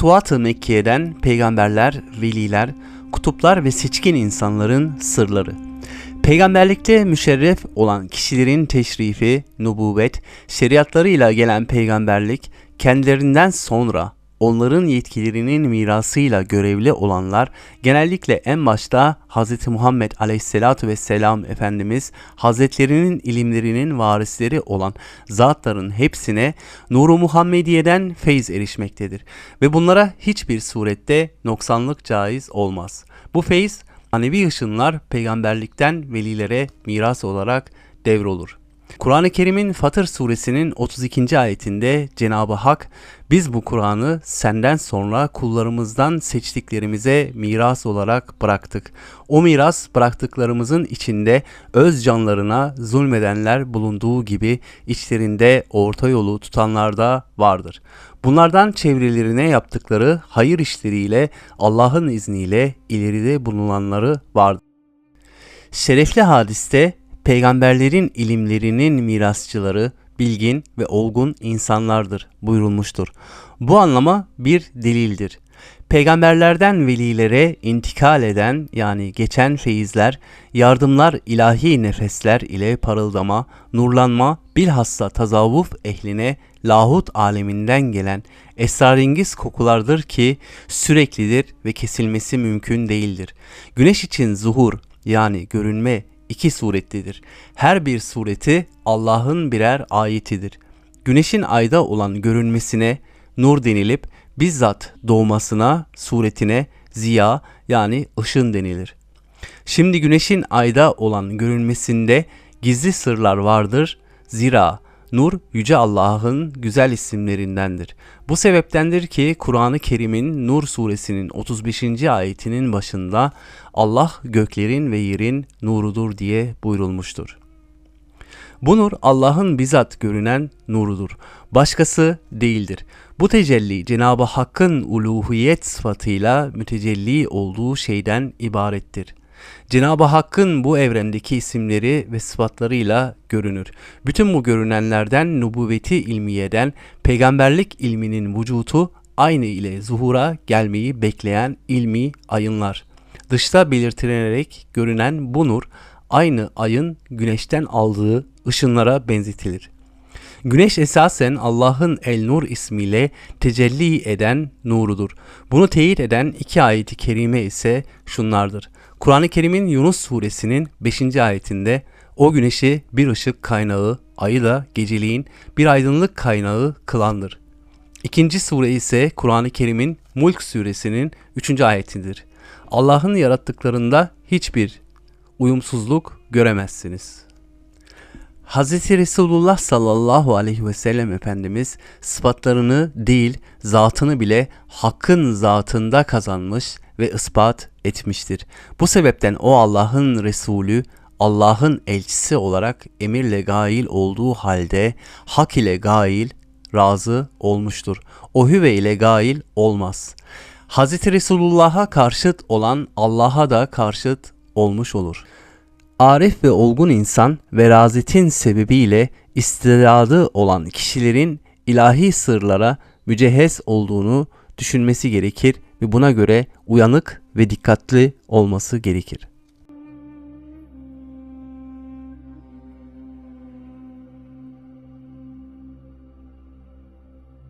Futuhat-ı Mekke'den peygamberler, veliler, kutuplar ve seçkin insanların sırları. Peygamberlikte müşerref olan kişilerin teşrifi, nububet, şeriatlarıyla gelen peygamberlik, kendilerinden sonra onların yetkilerinin mirasıyla görevli olanlar genellikle en başta Hz. Muhammed Aleyhisselatu Vesselam Efendimiz Hazretlerinin ilimlerinin varisleri olan zatların hepsine Nuru Muhammediye'den feyz erişmektedir ve bunlara hiçbir surette noksanlık caiz olmaz. Bu feyz manevi ışınlar peygamberlikten velilere miras olarak devrolur. Kur'an-ı Kerim'in Fatır suresinin 32. ayetinde Cenab-ı Hak biz bu Kur'an'ı senden sonra kullarımızdan seçtiklerimize miras olarak bıraktık. O miras bıraktıklarımızın içinde öz canlarına zulmedenler bulunduğu gibi içlerinde orta yolu tutanlar da vardır. Bunlardan çevrelerine yaptıkları hayır işleriyle Allah'ın izniyle ileride bulunanları vardır. Şerefli hadiste peygamberlerin ilimlerinin mirasçıları bilgin ve olgun insanlardır buyurulmuştur. Bu anlama bir delildir. Peygamberlerden velilere intikal eden yani geçen feyizler, yardımlar ilahi nefesler ile parıldama, nurlanma, bilhassa tazavvuf ehline lahut aleminden gelen esrarengiz kokulardır ki süreklidir ve kesilmesi mümkün değildir. Güneş için zuhur yani görünme iki suretlidir. Her bir sureti Allah'ın birer ayetidir. Güneşin ayda olan görünmesine nur denilip bizzat doğmasına, suretine ziya yani ışın denilir. Şimdi güneşin ayda olan görünmesinde gizli sırlar vardır. Zira Nur yüce Allah'ın güzel isimlerindendir. Bu sebeptendir ki Kur'an-ı Kerim'in Nur suresinin 35. ayetinin başında Allah göklerin ve yerin nurudur diye buyurulmuştur. Bu nur Allah'ın bizzat görünen nurudur. Başkası değildir. Bu tecelli Cenab-ı Hakk'ın uluhiyet sıfatıyla mütecelli olduğu şeyden ibarettir. Cenab-ı Hakk'ın bu evrendeki isimleri ve sıfatlarıyla görünür. Bütün bu görünenlerden nubuveti ilmiyeden peygamberlik ilminin vücutu aynı ile zuhura gelmeyi bekleyen ilmi ayınlar. Dışta belirtilerek görünen bu nur aynı ayın güneşten aldığı ışınlara benzetilir. Güneş esasen Allah'ın El Nur ismiyle tecelli eden nurudur. Bunu teyit eden iki ayeti kerime ise şunlardır. Kur'an-ı Kerim'in Yunus suresinin 5. ayetinde o güneşi bir ışık kaynağı, ayı da geceliğin bir aydınlık kaynağı kılandır. İkinci sure ise Kur'an-ı Kerim'in Mulk suresinin 3. ayetidir. Allah'ın yarattıklarında hiçbir uyumsuzluk göremezsiniz. Hz. Resulullah sallallahu aleyhi ve sellem Efendimiz sıfatlarını değil zatını bile hakkın zatında kazanmış ve ispat etmiştir. Bu sebepten o Allah'ın Resulü, Allah'ın elçisi olarak emirle gail olduğu halde hak ile gail, razı olmuştur. O hüve ile gail olmaz. Hz. Resulullah'a karşıt olan Allah'a da karşıt olmuş olur. Arif ve olgun insan verazetin sebebiyle istidadı olan kişilerin ilahi sırlara mücehhez olduğunu düşünmesi gerekir ve buna göre uyanık ve dikkatli olması gerekir.